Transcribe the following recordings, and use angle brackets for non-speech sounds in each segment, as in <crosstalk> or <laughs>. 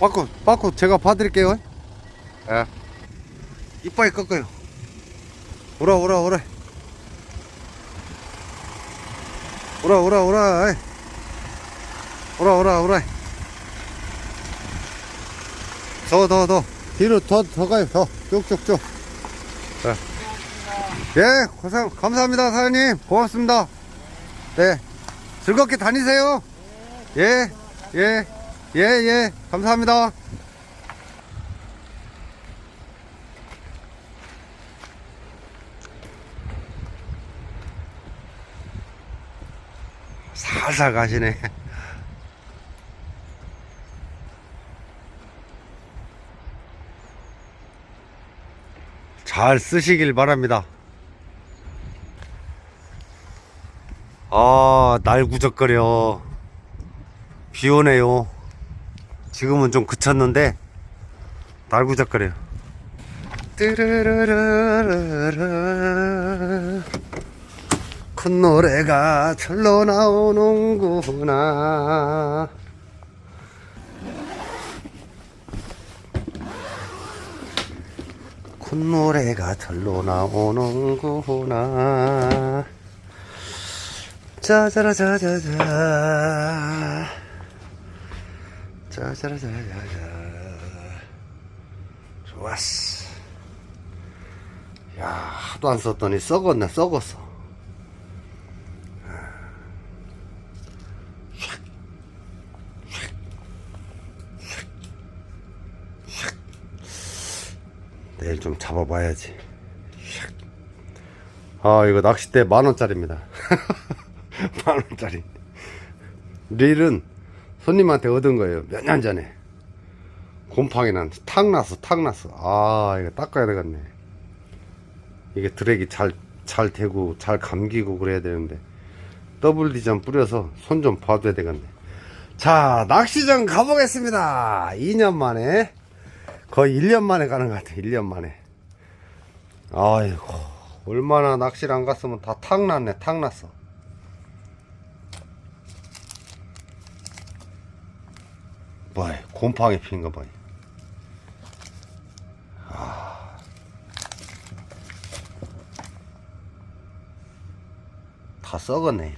빠꾸, 빠꾸 제가 봐드릴게요. 예. 이빨 꺾어요. 오라, 오라, 오라. 오라, 오라, 오라. 오라, 오라, 오라. 더, 더, 더. 뒤로 더, 더 가요. 더. 쭉쭉쭉. 예. 예, 고생, 감사합니다, 사장님. 고맙습니다. 네. 즐겁게 다니세요. 예, 예, 예, 예. 감사합니다. 살살 가시네. 잘 쓰시길 바랍니다. 아, 날 구적거려. 비 오네요. 지금은 좀 그쳤는데, 날구적거려요. 뚜르르르르르. 큰 노래가 절로 나오는구나. 큰 노래가 절로 나오는구나. 짜자라자자자. 짜자라자자자. 좋았어. 야, 하도 안 썼더니 썩었네, 썩었어. 내일 좀 잡아봐야지. 아, 이거 낚싯대 만 원짜리입니다. <laughs> 만 원짜리. 릴은 손님한테 얻은 거예요. 몇 년 전에. 곰팡이 난, 탁 났어, 탁 났어. 아, 이거 닦아야 되겠네. 이게 드랙이 잘, 잘 되고, 잘 감기고 그래야 되는데. 더블 디전 뿌려서 손 좀 봐줘야 되겠네. 자, 낚시장 가보겠습니다. 2년 만에. 거의 1년 만에 가는 것 같아, 1년 만에. 아이고, 얼마나 낚시를 안 갔으면 다 탁 났네, 탁 났어. 뭐야, 곰팡이 핀거 봐. 아. 다 썩었네.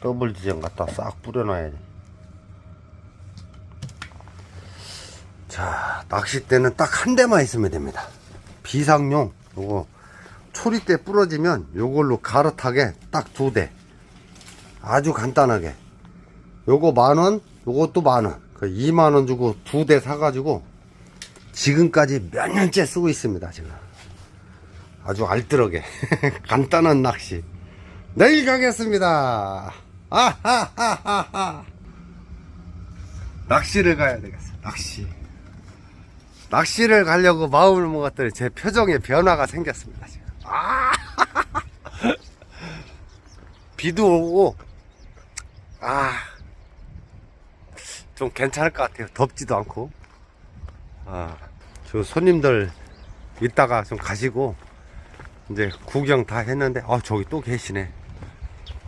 더블 디전 갖다 싹 뿌려놔야 돼. 자, 낚싯대는 딱 한 대만 있으면 됩니다. 비상용, 요거, 초리대 부러지면 요걸로 가르타게 딱 두 대. 아주 간단하게. 요거 만 원, 요것도 만 원. 그 2만 원 주고 두 대 사가지고 지금까지 몇 년째 쓰고 있습니다, 지금. 아주 알뜰하게. <laughs> 간단한 낚시. 내일 가겠습니다. 아하하하하. 낚시를 가야 되겠어, 낚시. 낚시를 가려고 마음을 먹었더니 제 표정에 변화가 생겼습니다. 지금. 아! 비도 오고, 아, 좀 괜찮을 것 같아요. 덥지도 않고. 아, 저 손님들 이따가 좀 가시고, 이제 구경 다 했는데, 아, 저기 또 계시네.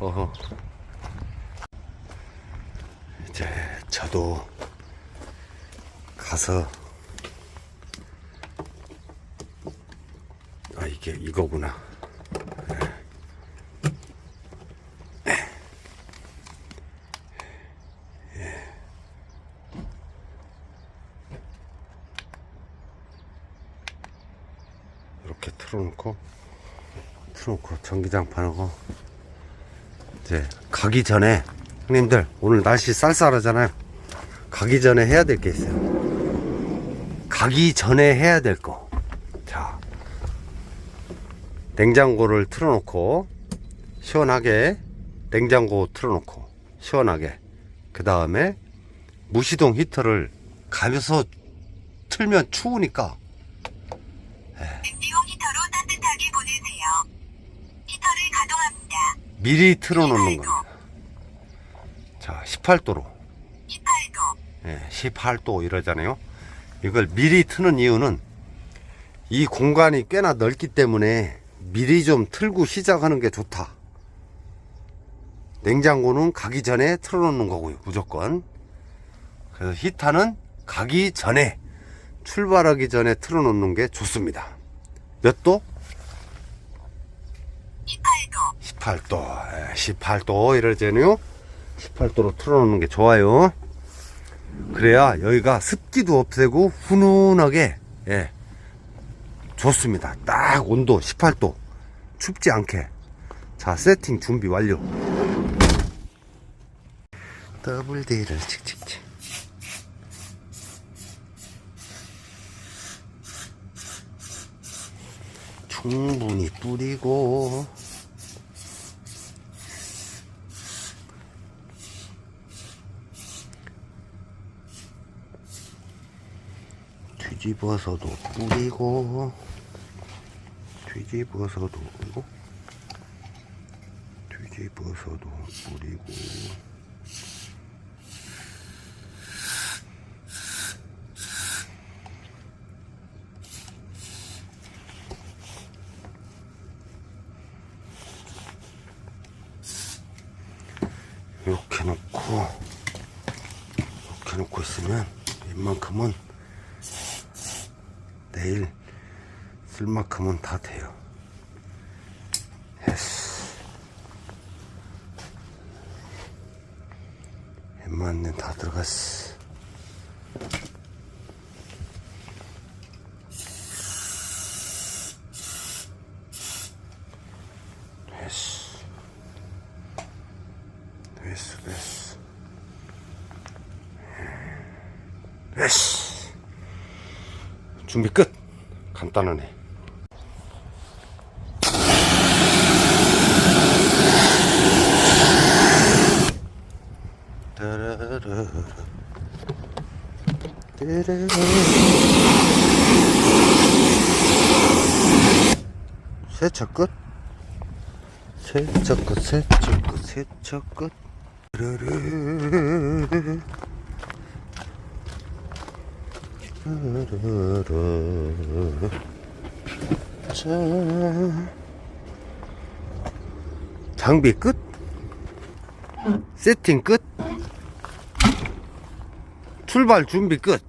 어허. 이제 저도 가서 아 이게 이거구나. 이렇게 틀어놓고 틀어놓고 전기장판하고 이제 가기 전에 형님들 오늘 날씨 쌀쌀하잖아요. 가기 전에 해야 될 게 있어요. 가기 전에 해야 될 거. 자, 냉장고를 틀어놓고 시원하게 냉장고 틀어놓고 시원하게 그 다음에 무시동 히터를 가면서 틀면 추우니까 냉 미리 틀어 놓는 겁니다. 자, 18도로 28도, 예, 18도 이러잖아요. 이걸 미리 트는 이유는 이 공간이 꽤나 넓기 때문에 미리 좀 틀고 시작하는 게 좋다. 냉장고는 가기 전에 틀어놓는 거고요, 무조건. 그래서 히타는 가기 전에 출발하기 전에 틀어놓는 게 좋습니다. 몇 도? 18도, 18도. 18도 이럴 때는요. 18도로 틀어놓는 게 좋아요. 그래야 여기가 습기도 없애고 훈훈하게 예 좋습니다. 딱 온도 18도 춥지 않게 자 세팅 준비 완료. 더블 D를 칙칙칙. 충분히 뿌리고 뒤집어서도 뿌리고 뒤집어서도 이거 뒤집어서도 뿌리고. 이렇게 놓고 이렇게 놓고 있으면 웬만큼은 내일 쓸 만큼은 다 돼요. 됐어. 웬만은 다 들어갔어. 됐어, 됐어. 됐어. 준비 끝. 간단하네. 세차 끝. 세차 끝, 세차 끝, 세차 끝. 장비 끝. 세팅 끝. 출발 준비 끝.